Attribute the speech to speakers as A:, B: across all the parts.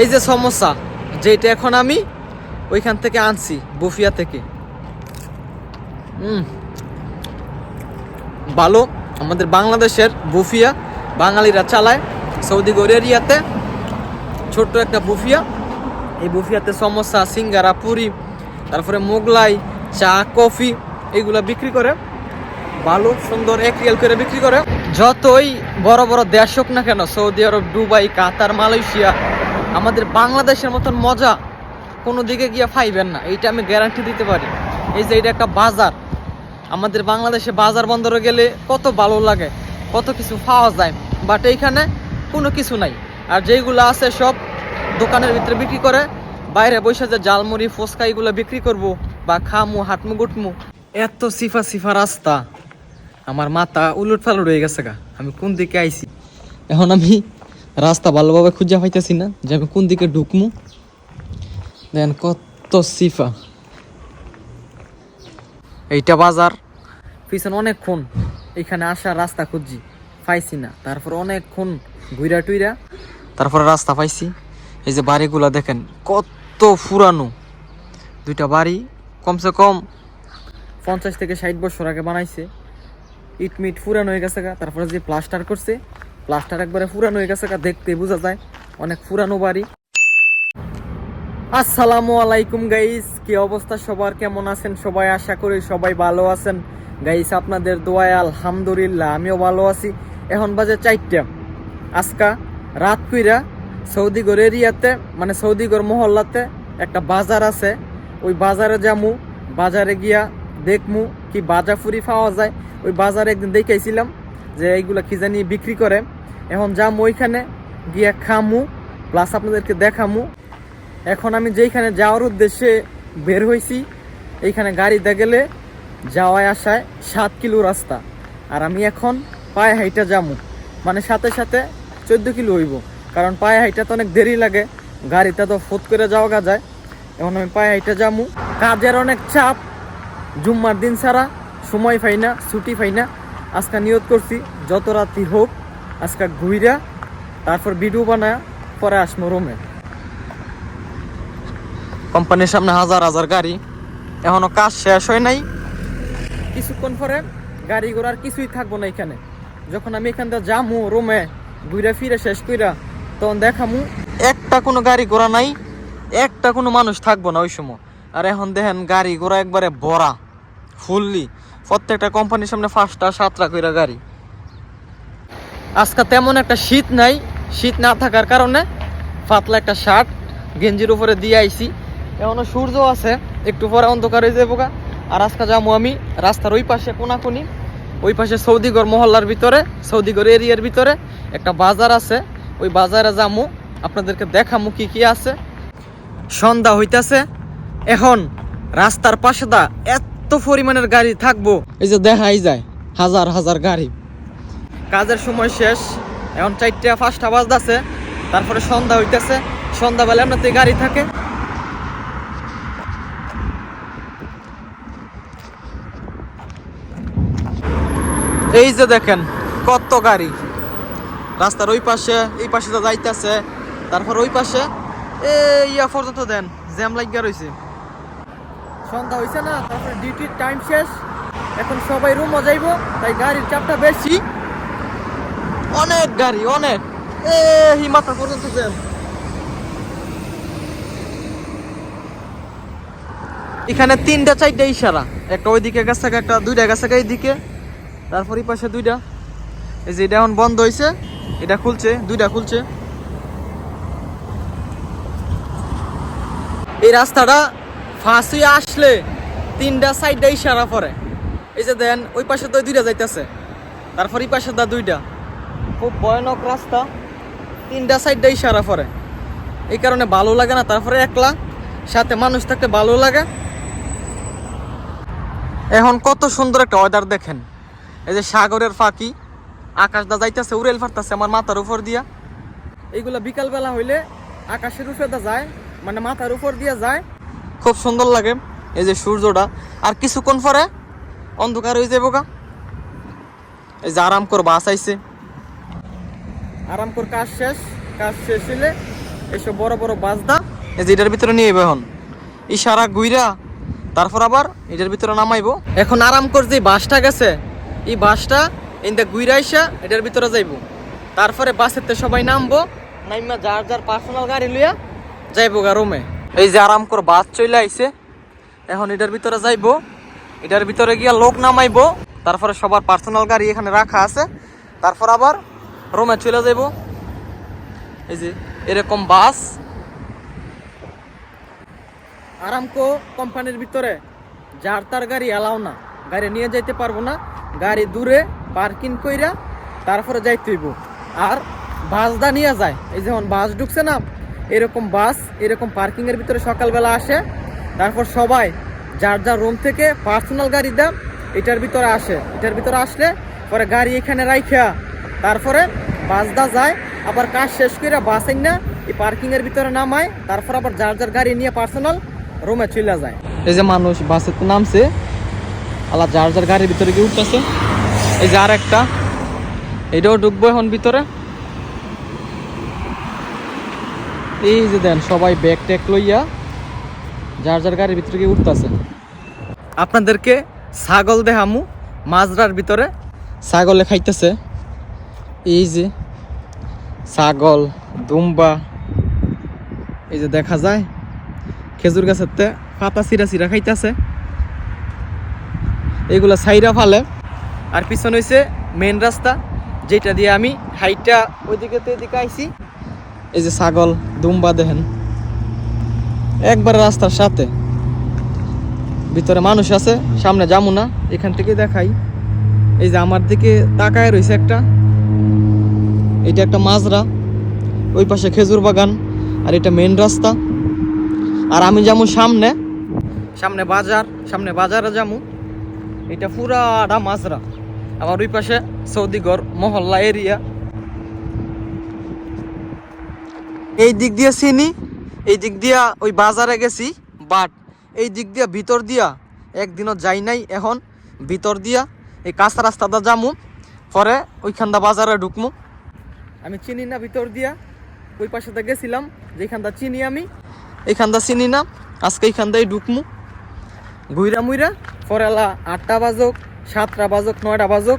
A: এই যে সমস্যা যেটা এখন আমি ওইখান থেকে আনছি, বুফিয়া থেকে। ভালো, আমাদের বাংলাদেশের বুফিয়া বাঙালিরা চালায়, সৌদি এরিয়াতে ছোট্ট একটা বুফিয়া। এই বুফিয়াতে সমস্যা, সিঙ্গারা, পুরি, তারপরে মোগলাই, চা, কফি এইগুলা বিক্রি করে। ভালো, সুন্দর এক রিয়াল করে বিক্রি করে। যতই বড় বড় দেশ হোক না কেন, Saudi Arab, Dubai, Qatar, Malaysia আমাদের বাংলাদেশের মতন মজা কোনো দিকে গিয়ে পাইবেন না। এইটা আমি গ্যারান্টি দিতে পারি। এই যে এটা একটা বাজার। আমাদের বাংলাদেশে বাজার বন্দরে গেলে কত ভালো লাগে, কত কিছু পাওয়া যায়। বাট এইখানে কোনো কিছু নাই। আর যেইগুলো আছে সব দোকানের ভিতরে বিক্রি করে। বাইরে বসে যে জালমুড়ি ফুচকা এগুলো বিক্রি করব বা খামু, হাটমু, গুটমু। এত সিফা সিফা রাস্তা। আমার মাথা উলট ফালট হয়ে গেছে গা। আমি কোন দিকে আইছি? এখন আমি রাস্তা ভালোভাবে খুঁজে পাইতেছি না, যে আমি কোন দিকে ঢুকমু। দেন কত সিফা। এইটা বাজার। পিছনে অনেকক্ষণ এখানে আসার রাস্তা খুঁজছি, পাইছি না। তারপর অনেকক্ষণ ঘুরা টুইরা। তারপরে রাস্তা পাইছি। এই যে বাড়িগুলা দেখেন, কত ফুরানো দুইটা বাড়ি, কমসে কম পঞ্চাশ থেকে ষাট বছর আগে বানাইছে। ইট মিট ফুরানো হয়ে গেছে গা। তারপরে যে প্লাস্টার করছে প্লাস্টার একবারে ফুরানো হয়ে গেছে দেখতে বোঝা যায়। অনেক ফুরানো বাড়ি। আসসালামু আলাইকুম গাইস, কি অবস্থা সবার? কেমন আছেন সবাই? আশা করি সবাই ভালো আছেন। গাইস, আপনাদের দোয়ায় আলহামদুলিল্লাহ, আমিও ভালো আছি। এখন বাজে চারটা। আজকা রাত কইরা সৌদিগর এরিয়াতে মানে সৌদিগর মহল্লাতে একটা বাজার আছে। ওই বাজারে যামু, বাজারে গিয়া দেখমু কি বাজা ফুরি পাওয়া যায়। ওই বাজারে একদিন দেখাইছিলাম যে এইগুলা কি জানি বিক্রি করে। এখন যামু ওইখানে, গিয়া খামু প্লাস আপনাদেরকে দেখামু। এখন আমি যেইখানে যাওয়ার উদ্দেশ্যে বের হয়েছি এইখানে গাড়িতে গেলে যাওয়ায় আসায় সাত কিলো রাস্তা। আর আমি এখন পায়ে হাইটা যামু। মানে সাথে সাথে চোদ্দ কিলো হইব। কারণ পায়ে হাইটা তো অনেক দেরি লাগে। গাড়িতে তো ফুট করে যাওয়া যায়। এখন আমি পায়ে হাইটা যামু। কাজের অনেক চাপ। জুম্মার দিন ছাড়া সময় পাই না, ছুটি পাই না। আজকে নিয়ত করছি যত রাতি হোক আজকে ঘুইরা তারপর ভিডিও বানায় পরে আসব রুমে। কোম্পানির সামনে হাজার হাজার গাড়ি। এখনও কাজ শেষ হয় নাই। কিছুক্ষণ পরে গাড়ি ঘোড়ার কিছুই থাকব না এখানে। যখন আমি এখান থেকে যামু রুমে ঘুরে ফিরে শেষ কইরা তখন দেখামু একটা কোনো গাড়ি ঘোড়া নাই একটা কোনো মানুষ থাকব না ওই সময়। আর এখন দেখেন গাড়ি ঘোড়া একবারে ভরা ফুললি। প্রত্যেকটা কোম্পানির সামনে পাঁচটা, সাতটা কইরা গাড়ি। আজকে তেমন একটা শীত নাই। শীত না থাকার কারণে পাতলা একটা শার্ট গেঞ্জির উপরে দিয়ে আইছি। এখনও সূর্য আছে, একটু পরে অন্ধকার হয়ে যাব। আর আজকে যাব আমি রাস্তার ওই পাশে কোনাকুনি। ওই পাশে সৌদিগড় মহল্লার ভিতরে, সৌদিগড় এরিয়ার ভিতরে একটা বাজার আছে। ওই বাজারে যামু, আপনাদেরকে দেখামু কি কি আছে। সন্ধ্যা হইতাছে, এখন রাস্তার পাশে দা এত পরিমাণের গাড়ি থাকব। এই যে দেখাই যায় হাজার হাজার গাড়ি। কাজের সময় শেষ এখন চারটা পাঁচটা বাজতেছে তারপরে সন্ধ্যা হইতেছে সন্ধ্যাবেলা এমনিতে গাড়ি থাকে। এই যে দেখেন কত গাড়ি। রাস্তার ওই পাশে এই পাশে তো যাইতেছে তারপর ওই পাশে এই ইয়া পর্যন্ত দেন জ্যাম লাগিয়া রয়েছে সন্ধ্যা হয়েছে না, তারপরে ডিউটির টাইম শেষ। এখন সবাই রুমও যাইবো, তাই গাড়ির চাপটা বেশি। অনেক গাড়ি, অনেক। এ হিমাতা পর্যন্ত জ্যাম। এখানে তিনটা, চারটা ইশারা। একটা ওইদিকে গেছে, একটা দুইটা গেছে এইদিকে। তারপর এই পাশে দুইটা। এই যে এটা এখন বন্ধ হয়েছে এটা খুলছে, দুইটা খুলছে। এই রাস্তাটা ফাঁসি আসলে তিনটা সাইডটা ইশারা পরে এই যে দেন, ওই পাশে তো দুইটা যাইতেছে। তারপর এই পাশে দা দুইটা। খুব ভয়ানক রাস্তা। তিনটা সাইডটা ইশারা পরে এই কারণে ভালো লাগে না, তারপরে একলা। সাথে মানুষ থাকতে ভালো লাগে। এখন কত সুন্দর একটা ওয়েদার দেখেন। এই যে সাগরের ফাঁকি। আকাশ দা যাইতেছে, উড়েল ফারতাছে আমার মাথার উপর দিয়া। এইগুলা বিকালবেলা হইলে আকাশের উপরে যায় মানে মাথার উপর দিয়া যায়। খুব সুন্দর লাগে এই যে সূর্যটা। আর কিছুক্ষণ পরে অন্ধকার হয়ে যাব গা। এই যে আরাম কর বাস আইছে। আরাম কর কাজ শেষ কাজ শেষ হইলে এইসব বড় বড় বাসদা এই যে এটার ভিতরে নিয়ে এখন। ইশারা গুইরা তারপর আবার এটার ভিতরে নামাইবো। এখন আরাম করে যে বাসটা গেছে এই বাসটা ইন্দা গুইরা আইসা এটার ভিতরে যাইবো। তারপরে বাসেতে সবাই নামবো নাইমা যার যার পার্সোনাল গাড়ি লইয়া যাইবো গা রুমে এই যে আরাম করে, বাস চলে আইছে। এখন এটার ভিতরে যাইবো। এটার ভিতরে গিয়া লোক নামাইবো। তারপরে সবার পার্সোনাল গাড়ি এখানে রাখা আছে। তারপর আবার রুমে চলে যাইবো। এই যে এরকম বাস। আরামকো কোম্পানির ভিতরে। যার তার গাড়ি এলাও না। গাড়ি নিয়ে যাইতে পারব না। গাড়ি দূরে পার্কিং কইরা তারপরে যাইতে হইব। আর বাসদা নিয়ে যায়। এই যেমন বাস ঢুকছে না। এরকম বাস, এরকম পার্কিং এর ভিতরে সকালবেলা আসে। তারপর সবাই যার যার রুম থেকে পার্সোনাল গাড়ি দাম এটার ভিতরে আসে। এটার ভিতরে আসলে পরে গাড়ি এখানে রাইখা। তারপরে বাসদা যায়, আবার কাজ শেষ করে বাস না এই পার্কিং এর ভিতরে নামায়। তারপর আবার যার যার গাড়ি নিয়ে পার্সোনাল রুমে চলে যায়। এই যে মানুষ বাসে তো নামছে আলা যার যার গাড়ির ভিতরে গিয়ে উঠতেছে। এই যে আর একটা এটাও ঢুকবো এখন ভিতরে। এই যে দেন, সবাই ব্যাগ ট্যাগ লইয়া যার যার গাড়ির ভিতরে গিয়ে উঠতেছে। আপনাদেরকে ছাগল দেহামু মাজরার ভিতরে ছাগলে খাইতেছে। এই যে ছাগল, দুম্বা, এই যে দেখা যায়, খেজুর গাছের তে পাতা চিরা চিরা খাইতেছে। এগুলা সাইরা ফালে। আর পিছনে হয়েছে মেন রাস্তা, যেটা দিয়ে আমি হাইটটা ওইদিকে তো এদিকে আইছি। এই যে ছাগল, দুম্বা দেখেন। একবার রাস্তার সাথে। ভিতরে মানুষ আছে, সামনে যাব না, এখান থেকে দেখাই। এই যে আমার দিকে তাকায় রয়েছে একটা। এটা একটা মাজরা, ওই পাশে খেজুর বাগান, আর এটা মেন রাস্তা। আর আমি যাব সামনে সামনে বাজার, সামনে বাজারে যাব এটা পুরাটা মাজরা। আবার ওই পাশে সৌদিগড় মহল্লা এরিয়া। এই দিক দিয়ে চিনি, এই দিক দিয়া ওই বাজারে গেছি, বাট এই দিক দিয়া ভিতর দিয়া একদিনও যাই নাই এখন, ভিতর দিয়া এই কাঁচা রাস্তাটা যামু, পরে ওইখানটা বাজারে ঢুকমু। আমি চিনি না ভিতর দিয়া, ওই পাশেতে গেছিলাম যেখানটা চিনি আমি এইখানটা চিনি না, আজকে এইখানটাই ঢুকমু। ঘুইরা মুইরা পরেলা আটটা বাজক, সাতটা বাজক, নয়টা বাজক,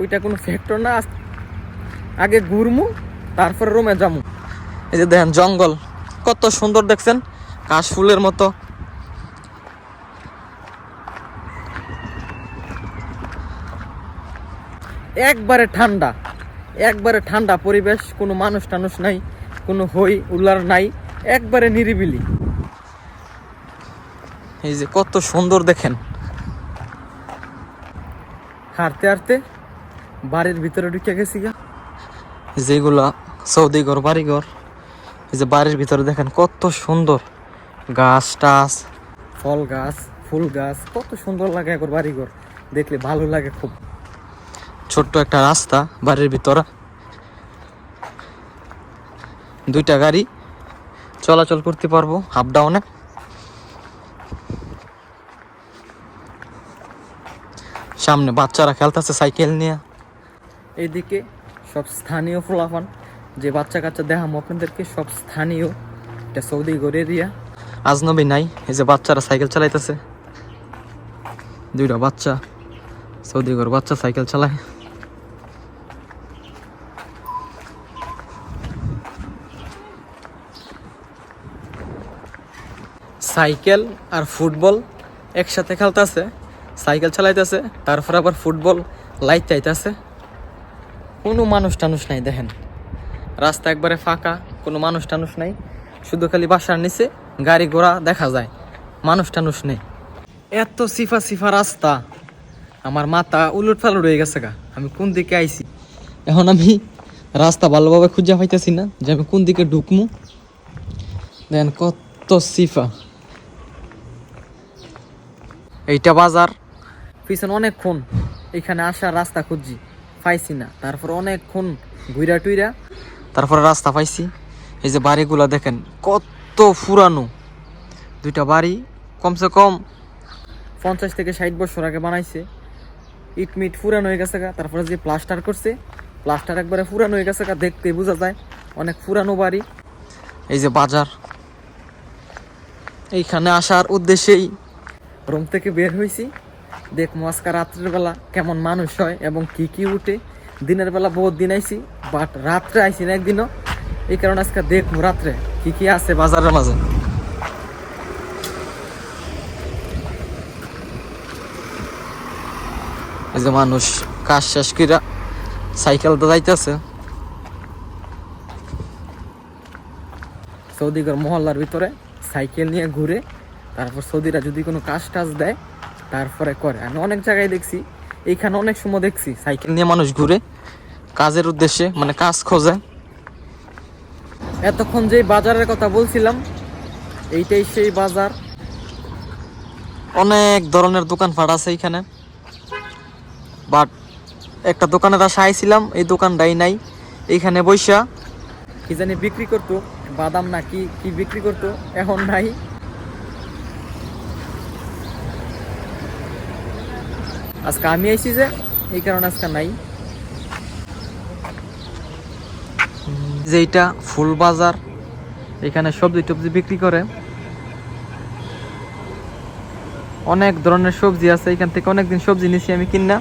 A: ওইটা কোনো ফ্যাক্টর না আগে ঘুরমু, তারপরে রুমে যামু। এই যে দেখেন জঙ্গল, কত সুন্দর দেখছেন? কাশ ফুলের মতো। একবারে ঠান্ডা একবারে ঠান্ডা পরিবেশ, কোনো মানুষ টানুষ নাই, কোনো হই উল্লার নাই, একবারে নিরিবিলি। এই যে কত সুন্দর দেখেন। হাঁটতে হাঁটতে বাড়ির ভিতরে ঢুকে গেছি গা। যেগুলা সৌদি ঘর, বাড়ি ঘর এই যে বাড়ির ভিতরে দেখেন কত সুন্দর গাছ টাছ। ফল গাছ ফুল গাছ কত সুন্দর লাগে একবার বাড়িঘর। দেখলে ভালো লাগে খুব। ছোট্ট একটা রাস্তা বাড়ির ভিতরে। দুইটা গাড়ি চলাচল করতে পারব আপ ডাউনে সামনে বাচ্চারা খেলতেছে সাইকেল নিয়ে। এইদিকে সব স্থানীয় ফলাফান। যে বাচ্চা কাচ্চা দেখাম, আপনাদেরকে সব স্থানীয়, এটা সৌদি গড় এরিয়া আজনবী নাই, এই যে বাচ্চারা সাইকেল চালাইতেছে। দুইটা বাচ্চা, সৌদি গড় বাচ্চা সাইকেল চালায়। সাইকেল আর ফুটবল একসাথে খেলতেছে, সাইকেল চালাইতেছে, তারপর আবার ফুটবল লাইট চাইতেছে। কোনো মানুষ টানুষ নাই, দেখেন। রাস্তা একবারে ফাঁকা, কোনো মানুষ টানুষ নাই। শুধু খালি বাসার নিচে গাড়ি ঘোড়া দেখা যায় মানুষ টানুষ নেই। এত সিফা সিফা রাস্তা, আমার মাথা উলট ফালুট হয়ে গেছে গা। আমি কোন দিকে আইছি? এখন আমি রাস্তা ভালোভাবে খুঁজে পাইতেছি না যে আমি কোন দিকে ঢুকমু। দেন কত সিফা। এইটা বাজার। পিছনে অনেকক্ষণ এখানে আসার রাস্তা খুঁজছি, পাইছি না। তারপর অনেকক্ষণ ঘুইরা টুইরা তারপরে রাস্তা পাইছি। এই যে বাড়িগুলো দেখেন, কত পুরানো দুইটা বাড়ি, কমসে কম পঞ্চাশ থেকে ষাট বছর আগে বানাইছে। ইট মিট ফুরানো হয়ে গেছে গা। তারপরে যে প্লাস্টার করছে, প্লাস্টার একবারে ফুরানো হয়ে গেছে গা। দেখতে বোঝা যায়, অনেক ফুরানো বাড়ি। এই যে বাজার। এইখানে আসার উদ্দেশ্যেই রুম থেকে বের হয়েছি দেখব আজকে রাত্রের বেলা কেমন মানুষ হয় এবং কি কি উঠে। দিনের বেলা বহুত দিন আইছি। বাট রাত্রে আইছি না একদিনও। এই কারণে আজকে দেখব রাত্রে কি কি আছে বাজারের মাঝে। এই মানুষ কাজ শেষ কইরা সাইকেল তো যাইতেছে। সৌদিগর মহল্লার ভিতরে সাইকেল নিয়ে ঘুরে, তারপর সৌদিরা যদি কোনো কাজ টাজ দেয়, তারপরে করে। আমি অনেক জায়গায় দেখছি, এইখানে অনেক সময় দেখছি সাইকেল নিয়ে মানুষ ঘুরে কাজের উদ্দেশ্যে মানে কাজ খোঁজে। এতক্ষণ যে বাজারের কথা বলছিলাম, এইটাই সেই বাজার। অনেক ধরনের দোকান ফাট আছে এইখানে। বাট একটা দোকানের আশা আইছিলাম, এই দোকানটাই নাই। এইখানে বৈশা কি জানি বিক্রি করতো, বাদাম না কি কি বিক্রি করতো, এখন নাই। আজকে আমি আইছি যে, এই কারণে আজকে নাই। যে এইটা ফুল বাজার, এখানে সবজি টবজি বিক্রি করে। অনেক ধরনের সবজি আছে, এখান থেকে অনেকদিন সবজি নিছি আমি কিনা।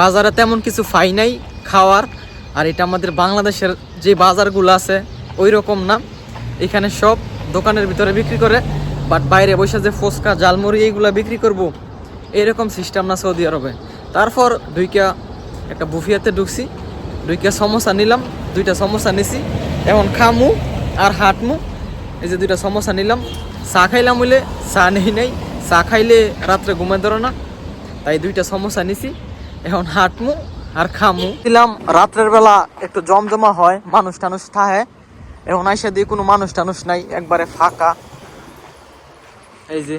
A: বাজারে তেমন কিছু ফাই নাই খাওয়ার, আর এটা আমাদের বাংলাদেশের যে বাজারগুলো আছে ওই রকম না। এখানে সব দোকানের ভিতরে বিক্রি করে। বাট বাইরে বসে যে ফুচকা জালমুড়ি এইগুলা বিক্রি করব, এরকম সিস্টেম না সৌদি আরবে। তারপর দুইটা, একটা বুফিয়াতে ঢুকছি, দুইটা সমোসা নিলাম, দুইটা সমোসা নিছি এখন খামু আর হাঁটমু, এই যে দুইটা সমোসা নিলাম, চা খাইলাম হইলে চা নেই নাই, চা খাইলে রাত্রে ঘুমাই ধরো না, তাই দুইটা সমোসা নিছি, এখন হাঁটমু আর খামু। দিলাম রাত্রের বেলা একটু জমজমা হয়, মানুষ টানুষ থাহে, এখন আইসা দিয়ে কোনো মানুষ টানুষ নাই, একবারে ফাঁকা। এই যে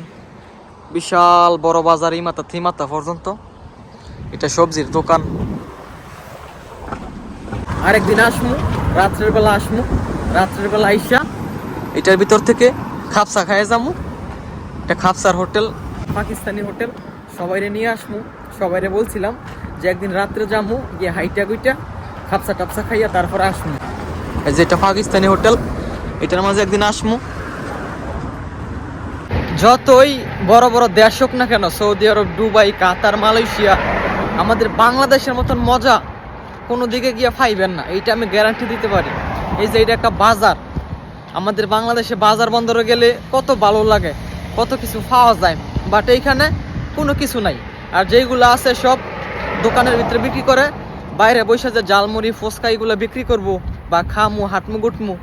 A: বিশাল বড় বাজার এই মাথা থি মাথা পর্যন্ত। এটা সবজির দোকান। আরেকদিন আসমু রাত্রের বেলা আসমু রাত্রের বেলা আইসা। এটার ভিতর থেকে খাপসা খাইয়ে যামু। এটা খাপসার হোটেল। পাকিস্তানি হোটেল। সবাইরে নিয়ে আসমু। সবাইরে বলছিলাম যে একদিন রাত্রে যামু গিয়ে হাইটা গুইটা খাপসা টাপসা খাইয়া তারপরে আসমু। এই যে এটা পাকিস্তানি হোটেল। এটার মাঝে একদিন আসমু। যতই বড় বড় দেশ হোক না কেন, Saudi Arab, Dubai, Qatar, Malaysia, আমাদের বাংলাদেশের মতন মজা কোনো দিকে গিয়ে পাইবেন না। এইটা আমি গ্যারান্টি দিতে পারি। এই যে এটা একটা বাজার। আমাদের বাংলাদেশে বাজার বন্দরে গেলে কত ভালো লাগে, কত কিছু পাওয়া যায় বাট এইখানে কোনো কিছু নাই। আর যেইগুলো আছে সব দোকানের ভিতরে বিক্রি করে, বাইরে বসে যে জালমুড়ি ফুচকা এগুলো বিক্রি করব বা খামু, হাটমু, গুটমু,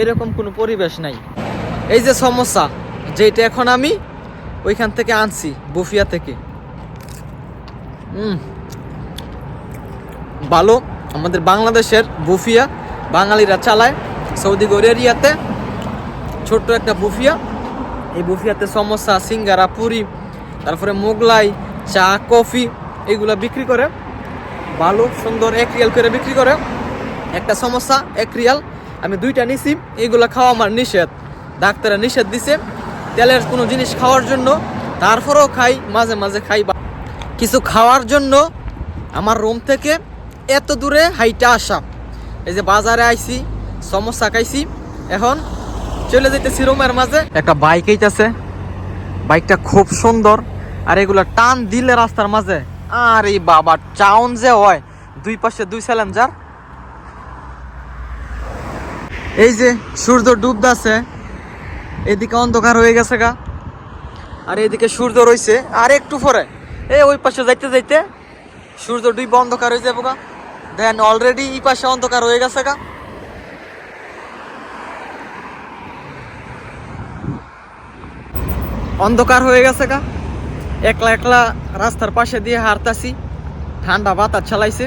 A: এরকম কোনো পরিবেশ নাই। এই যে সমস্যা যেটা এখন আমি ওইখান থেকে আনছি, বুফিয়া থেকে। ভালো। আমাদের বাংলাদেশের বুফিয়া বাঙালিরা চালায়, সৌদি এরিয়াতে ছোট্ট একটা বুফিয়া। এই বুফিয়াতে সমস্যা সিঙ্গারা, পুরি, তারপরে মোগলাই, চা, কফি এগুলা বিক্রি করে। ভালো, সুন্দর এক রিয়াল করে বিক্রি করে। একটা সমস্যা এক রিয়াল আমি দুইটা নিছি এইগুলা খাওয়া আমার নিষেধ। ডাক্তারে নিষেধ দিছে। তেলের কোনো জিনিস খাওয়ার জন্য, তারপরেও খাই, মাঝে মাঝে খাই কিছু খাওয়ার জন্য আমার রুম থেকে এত দূরে হাইটা আসা। এই যে বাজারে আইছি সমস্যা খাইছি, এখন চলে যেতেছি রুমের মাঝে। একটা বাইক এইটাছে বাইকটা খুব সুন্দর, আর এগুলা টান দিলে রাস্তার মাঝে। আরে বাবা টাউন যে হয়, দুই পাশে দুই স্যালেঞ্জার এই যে সূর্য ডুবদাছে এদিকে অন্ধকার হয়ে গেছে গা। আর এদিকে সূর্য রইছে। আর একটু পরে, এই ওই পাশে যাইতে যাইতে সূর্য ডুব অন্ধকার হয়ে যাব গা। দেন অলরেডি এই পাশে অন্ধকার হয়ে গেছে গা। অন্ধকার হয়ে গেছে গা। একলা একলা রাস্তার পাশে দিয়ে হারতাছি ঠান্ডা বাতাস চালাইছে।